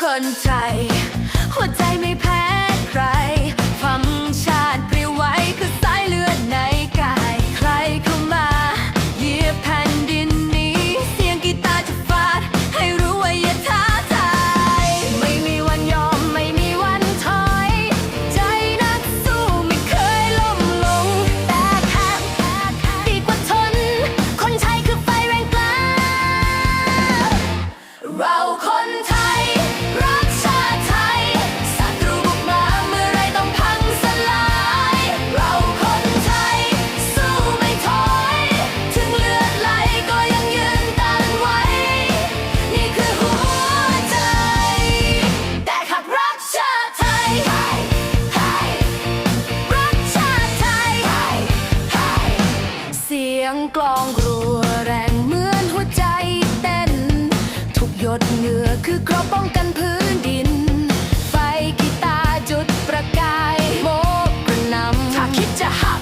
คนใจหัวใจไม่แพ้ใคร ฟังชาติปลิวไว้คือสายเลือดในกาย ใครเข้ามาเหยียบแผ่นดินนี้ เสียงกีตาร์จะฟาด ให้รู้ว่าอย่าท้าทาย ไม่มีวันยอมไม่มีวันถอย ใจนักสู้ไม่เคยล้มลง แต่แค่ดีกว่าทน คนไทยคือไฟแรงกล้าเรา ยงกลองรัวแรงเหมือนหัวใจเต้น ทุกหยดเหงื่อคือครอบป้องกันพื้นดิน ไฟกีตาจุดประกายโมกกระนำถ้าคิดจะหัก